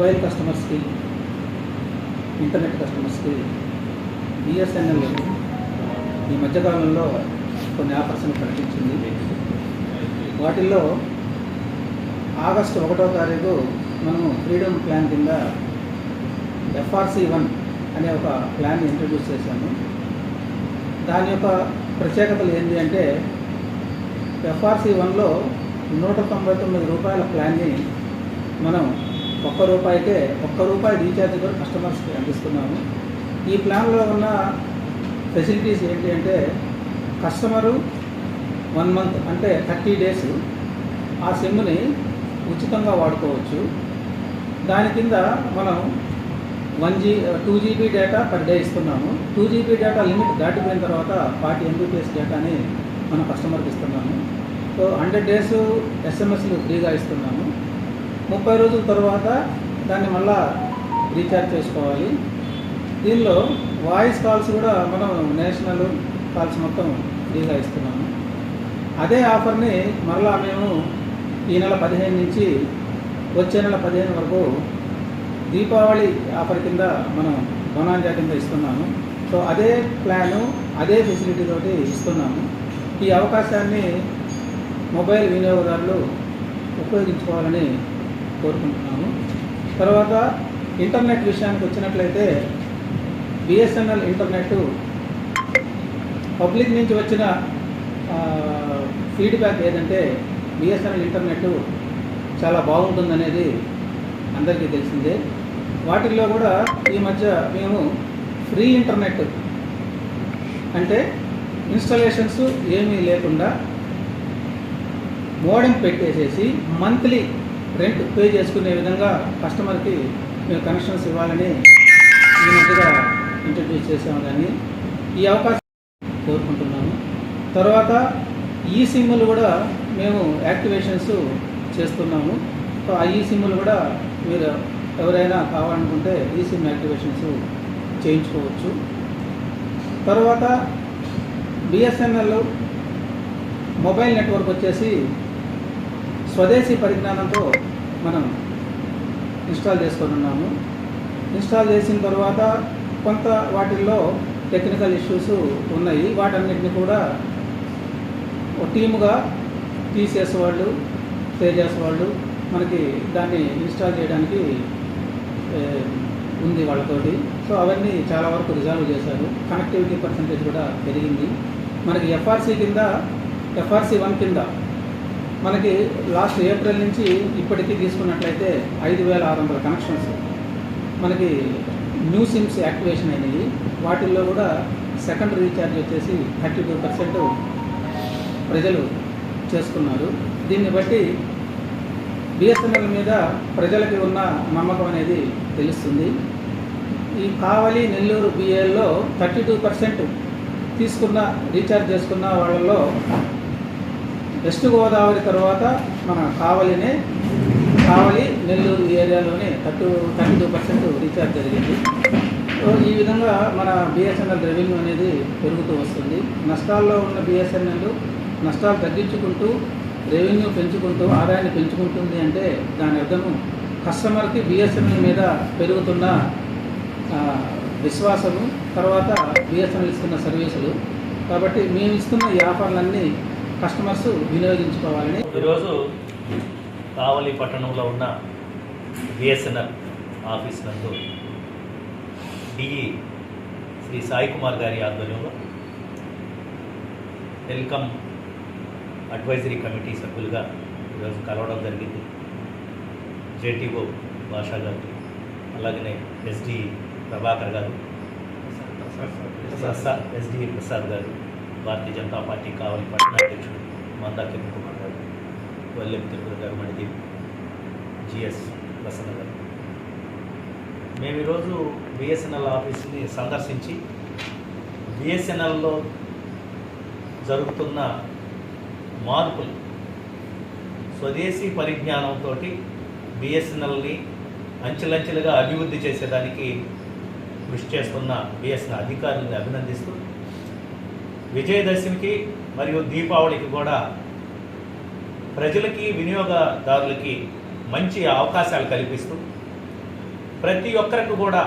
Mobile కస్టమర్స్కి internet కస్టమర్స్కి BSNL ఈ మధ్యకాలంలో కొన్ని ఆఫర్స్ని ప్రకటించింది. వాటిల్లో ఆగస్టు ఒకటో తారీఖు మనము ఫ్రీడమ్ ప్లాన్ కింద ఎఫ్ఆర్సి వన్ అనే ఒక ప్లాన్ ఇంట్రడ్యూస్ చేశాము. దాని యొక్క ప్రత్యేకతలు ఏంటి అంటే ఎఫ్ఆర్సి వన్లో నూట తొంభై తొమ్మిది రూపాయల ప్లాన్ని మనం ఒక్క రూపాయికే ఒక్క రూపాయి రీఛార్జ్ కూడా కస్టమర్స్కి అందిస్తున్నాము. ఈ ప్లాన్లో ఉన్న ఫెసిలిటీస్ ఏంటి అంటే కస్టమరు వన్ మంత్ అంటే థర్టీ డేస్ ఆ సిమ్ని ఉచితంగా వాడుకోవచ్చు. దాని కింద మనం one G two GB data per day ఇస్తున్నాము. టూ జీబీ డేటా లిమిట్ దాటిపోయిన తర్వాత ఫార్టీ ఎంబీపీఎస్ డేటాని మనం కస్టమర్కి ఇస్తున్నాము. సో హండ్రెడ్ డేస్ ఎస్ఎంఎస్లు ఫ్రీగా ఇస్తున్నాము. ముప్పై రోజుల తర్వాత దాన్ని మళ్ళా రీఛార్జ్ చేసుకోవాలి. దీనిలో వాయిస్ కాల్స్ కూడా మనం నేషనల్ కాల్స్ మొత్తం ఫ్రీగా ఇస్తున్నాము. అదే ఆఫర్ని మరలా మేము ఈ నెల పదిహేను నుంచి వచ్చే నెల పదిహేను వరకు దీపావళి ఆఫర్ కింద మనం బొనాంజా కింద ఇస్తున్నాము. సో అదే ప్లాను అదే ఫెసిలిటీ తోటి ఇస్తున్నాము. ఈ అవకాశాన్ని మొబైల్ వినియోగదారులు ఉపయోగించుకోవాలని కోరుకుంటున్నాము. తర్వాత ఇంటర్నెట్ విషయానికి వచ్చినట్లయితే బిఎస్ఎన్ఎల్ ఇంటర్నెట్ పబ్లిక్ నుంచి వచ్చిన ఫీడ్బ్యాక్ ఏదంటే బిఎస్ఎన్ఎల్ ఇంటర్నెట్ చాలా బాగుంటుందనేది అందరికీ తెలిసిందే. వాటిల్లో కూడా ఈ మధ్య మేము ఫ్రీ ఇంటర్నెట్ అంటే ఇన్స్టాలేషన్స్ ఏమీ లేకుండా మోడెం పెట్టేసేసి మంత్లీ రెంట్ పే చేసుకునే విధంగా కస్టమర్కి మేము కనెక్షన్స్ ఇవ్వాలని ఈ ఇంట్రడ్యూస్ చేసాము కానీ ఈ అవకాశం కోరుకుంటున్నాము. తర్వాత ఈ సిమ్లు కూడా మేము యాక్టివేషన్స్ చేస్తున్నాము. సో ఆ ఈ సిమ్లు కూడా మీరు ఎవరైనా కావాలనుకుంటే ఈ సిమ్ యాక్టివేషన్స్ చేయించుకోవచ్చు. తర్వాత బిఎస్ఎన్ఎల్ మొబైల్ నెట్వర్క్ వచ్చేసి స్వదేశీ పరిజ్ఞానంతో మనం ఇన్స్టాల్ చేసుకొని ఉన్నాము. ఇన్స్టాల్ చేసిన తర్వాత కొంత వాటిల్లో టెక్నికల్ ఇష్యూస్ ఉన్నాయి. వాటన్నిటిని కూడా ఒక టీముగా తీసేసే వాళ్ళు తేజాస్ వాళ్ళు మనకి దాన్ని ఇన్స్టాల్ చేయడానికి ఉంది వాళ్ళతోటి. సో అవన్నీ చాలా వరకు రిజాల్వ్ చేశారు. కనెక్టివిటీ పర్సంటేజ్ కూడా పెరిగింది. మనకి ఎఫ్ఆర్సీ కింద ఎఫ్ఆర్సీ వన్ కింద మనకి లాస్ట్ ఏప్రిల్ నుంచి ఇప్పటికీ తీసుకున్నట్లయితే ఐదు వేల ఆరు వందల కనెక్షన్స్. మనకి న్యూ సిమ్స్ యాక్టివేషన్ అయినాయి. వాటిల్లో కూడా సెకండ్ రీఛార్జ్ వచ్చేసి థర్టీ టూ పర్సెంట్ ప్రజలు చేసుకున్నారు. దీన్ని బట్టి బిఎస్ఎన్ఎల్ మీద ప్రజలకి ఉన్న నమ్మకం అనేది తెలుస్తుంది. ఈ కావలి నెల్లూరు బిఏల్లో థర్టీ టూ పర్సెంట్ తీసుకున్న రీఛార్జ్ చేసుకున్న వాళ్ళలో వెస్ట్ గోదావరి తర్వాత మన కావలినే కావలి నెల్లూరు ఏరియాలోనే thirty thirty two percent recharge జరిగింది. సో ఈ విధంగా మన బిఎస్ఎన్ఎల్ రెవెన్యూ అనేది పెరుగుతూ వస్తుంది. నష్టాల్లో ఉన్న బిఎస్ఎన్ఎల్ నష్టాలు తగ్గించుకుంటూ రెవెన్యూ పెంచుకుంటూ ఆదాయాన్ని పెంచుకుంటుంది అంటే దాని అర్థము కస్టమర్కి బిఎస్ఎన్ఎల్ మీద పెరుగుతున్న విశ్వాసము తర్వాత బిఎస్ఎన్ఎల్ ఇస్తున్న సర్వీసులు. కాబట్టి మేము ఇస్తున్న ఈ ఆఫర్లన్నీ కస్టమర్స్ వినియోగించుకోవాలని. ఈరోజు కావలి పట్టణంలో ఉన్న బిఎస్ఎన్ఎల్ ఆఫీస్ నందు డిఈ శ్రీ సాయి కుమార్ గారి ఆధ్వర్యంలో టెలికాం అడ్వైజరీ కమిటీ సభ్యులుగా ఈరోజు కలవడం జరిగింది. జేటీఓ భాషా గారు అలాగనే ఎస్డి ప్రభాకర్ గారు ఎస్డి ప్రసాద్ గారు. భారతీయ జనతా పార్టీ కావలి పట్టణ అధ్యక్షుడు మందా కిరణ్ కుమార్ గారు వల్లెం తిరుపతి గారు మణిదీప్ జిఎస్ ప్రసన్న గారు. మేము ఈరోజు బిఎస్ఎన్ఎల్ ఆఫీస్ని సందర్శించి బిఎస్ఎన్ఎల్లో జరుగుతున్న మార్పులు స్వదేశీ పరిజ్ఞానంతో బిఎస్ఎన్ఎల్ని అంచెలంచెలుగా అభివృద్ధి చేసేదానికి కృషి చేస్తున్న బిఎస్ఎన్ఎల్ అధికారులను అభినందిస్తూ విజయదశమికి మరియు దీపావళికి కూడా ప్రజలకి వినియోగదారులకి మంచి అవకాశాలు కల్పిస్తూ ప్రతి ఒక్కరికి కూడా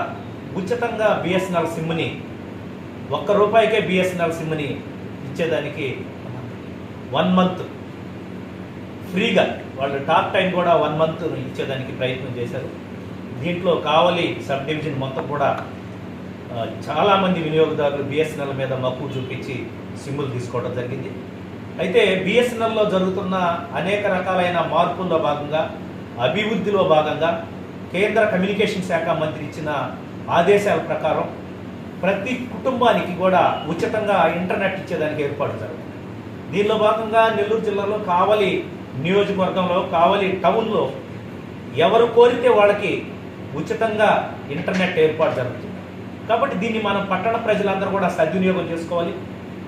ఉచితంగా బిఎస్ఎన్ఎల్ సిమ్ని ఒక్క రూపాయికే బిఎస్ఎన్ఎల్ సిమ్ని ఇచ్చేదానికి వన్ మంత్ ఫ్రీగా వాళ్ళు టాక్ టైం కూడా వన్ మంత్ ఇచ్చేదానికి ప్రయత్నం చేశారు. దీంట్లో కావలి సబ్ డివిజన్ మొత్తం కూడా చాలామంది వినియోగదారులు బిఎస్ఎన్ఎల్ మీద మక్కువ చూపించి సిమ్ములు తీసుకోవడం జరిగింది. అయితే బిఎస్ఎన్ఎల్లో జరుగుతున్న అనేక రకాలైన మార్పుల్లో భాగంగా అభివృద్ధిలో భాగంగా కేంద్ర కమ్యూనికేషన్ శాఖ మంత్రి ఇచ్చిన ఆదేశాల ప్రకారం ప్రతి కుటుంబానికి కూడా ఉచితంగా ఇంటర్నెట్ ఇచ్చేదానికి ఏర్పాటు జరుగుతుంది. దీనిలో భాగంగా నెల్లూరు జిల్లాలో కావలి నియోజకవర్గంలో కావలి టౌన్లో ఎవరు కోరితే వాళ్ళకి ఉచితంగా ఇంటర్నెట్ ఏర్పాటు జరుగుతుంది. కాబట్టి దీన్ని మనం పట్టణ ప్రజలందరూ కూడా సద్వినియోగం చేసుకోవాలి.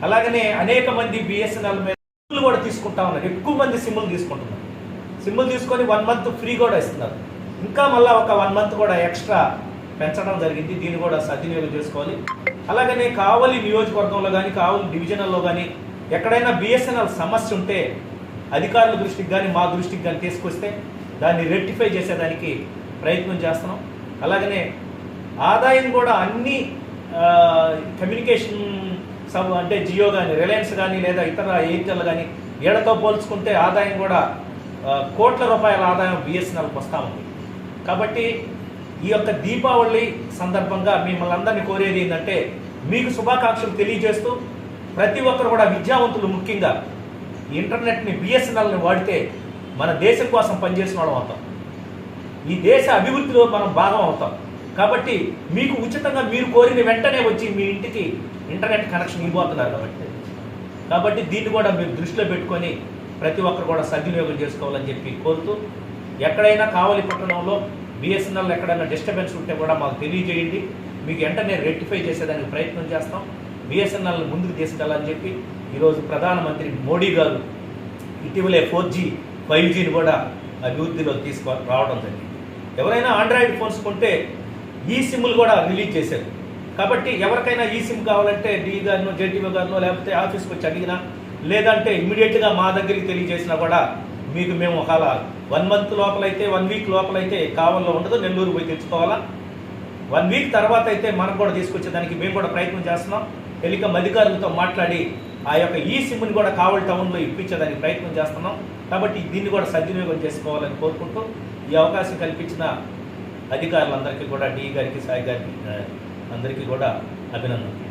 అలాగనే అనేక మంది బిఎస్ఎన్ఎల్ మీద సిమ్లు కూడా తీసుకుంటా ఉన్నారు. ఎక్కువ మంది సిమ్ములు తీసుకుంటున్నారు. సిమ్లు తీసుకొని వన్ మంత్ ఫ్రీ కూడా ఇస్తున్నారు. ఇంకా మళ్ళీ ఒక వన్ మంత్ కూడా ఎక్స్ట్రా పెంచడం జరిగింది. దీన్ని కూడా సద్వినియోగం చేసుకోవాలి. అలాగనే కావలి నియోజకవర్గంలో కానీ కావలి డివిజనల్లో కానీ ఎక్కడైనా బిఎస్ఎన్ఎల్ సమస్య ఉంటే అధికారుల దృష్టికి కానీ మా దృష్టికి కానీ తీసుకొస్తే దాన్ని రెక్టిఫై చేసేదానికి ప్రయత్నం చేస్తున్నాం. అలాగనే ఆదాయం కూడా అన్ని కమ్యూనికేషన్ సబ్ అంటే జియో కానీ రిలయన్స్ కానీ లేదా ఇతర ఎయిర్టెల్ కానీ ఏడతో పోల్చుకుంటే ఆదాయం కూడా కోట్ల రూపాయల ఆదాయం బిఎస్ఎన్ఎల్కి వస్తూ ఉంది. కాబట్టి ఈ యొక్క దీపావళి సందర్భంగా మిమ్మల్ని అందరినీ కోరేది ఏంటంటే మీకు శుభాకాంక్షలు తెలియజేస్తూ ప్రతి ఒక్కరు కూడా విద్యావంతులు ముఖ్యంగా ఇంటర్నెట్ని బిఎస్ఎన్ఎల్ని వాడితే మన దేశం కోసం పనిచేసిన వాళ్ళం అవుతాం. ఈ దేశ అభివృద్ధిలో మనం భాగం అవుతాం. కాబట్టి మీకు ఉచితంగా మీరు కోరిన వెంటనే వచ్చి మీ ఇంటికి ఇంటర్నెట్ కనెక్షన్ ఇవ్వబోతున్నారు కాబట్టి. కాబట్టి దీన్ని కూడా మీరు దృష్టిలో పెట్టుకొని ప్రతి ఒక్కరు కూడా సద్వినియోగం చేసుకోవాలని చెప్పి కోరుతూ ఎక్కడైనా కావలి పట్టణంలో బిఎస్ఎన్ఎల్ ఎక్కడైనా డిస్టర్బెన్స్ ఉంటే కూడా మాకు తెలియజేయండి. మీకు వెంటనే రెక్టిఫై చేసేదానికి ప్రయత్నం చేస్తాం. బిఎస్ఎన్ఎల్ ముందుకు తీసుకెళ్ళాలని చెప్పి ఈరోజు ప్రధానమంత్రి మోడీ గారు ఇటీవలే ఫోర్ జీ ఫైవ్ జీని కూడా అభివృద్ధిలో తీసుకు రావడం జరిగింది. ఎవరైనా ఆండ్రాయిడ్ ఫోన్స్ కొంటే ఈ సిమ్లు కూడా రిలీజ్ చేశారు. కాబట్టి ఎవరికైనా ఈ సిమ్ కావాలంటే డి గారినో జేటీవీ గారినో లేకపోతే ఆఫీస్కి వచ్చి అడిగినా లేదంటే ఇమ్మీడియట్గా మా దగ్గరికి తెలియజేసినా కూడా మీకు మేము ఒకవేళ వన్ మంత్ లోపలైతే వన్ వీక్ లోపలైతే కావల్లో ఉండదు నెల్లూరు పోయి తెచ్చుకోవాలా? వన్ వీక్ తర్వాత అయితే మనకు కూడా తీసుకొచ్చేదానికి మేము కూడా ప్రయత్నం చేస్తున్నాం. టెలికాం అధికారులతో మాట్లాడి ఆ యొక్క ఈ సిమ్ని కూడా కావలి టౌన్లో ఇప్పించేదానికి ప్రయత్నం చేస్తున్నాం. కాబట్టి దీన్ని కూడా సద్వినియోగం చేసుకోవాలని కోరుకుంటూ ఈ అవకాశం కల్పించిన అధికారులందరికీ కూడా డి గారికి సాయి గారికి అందరికీ కూడా అభినందనలు.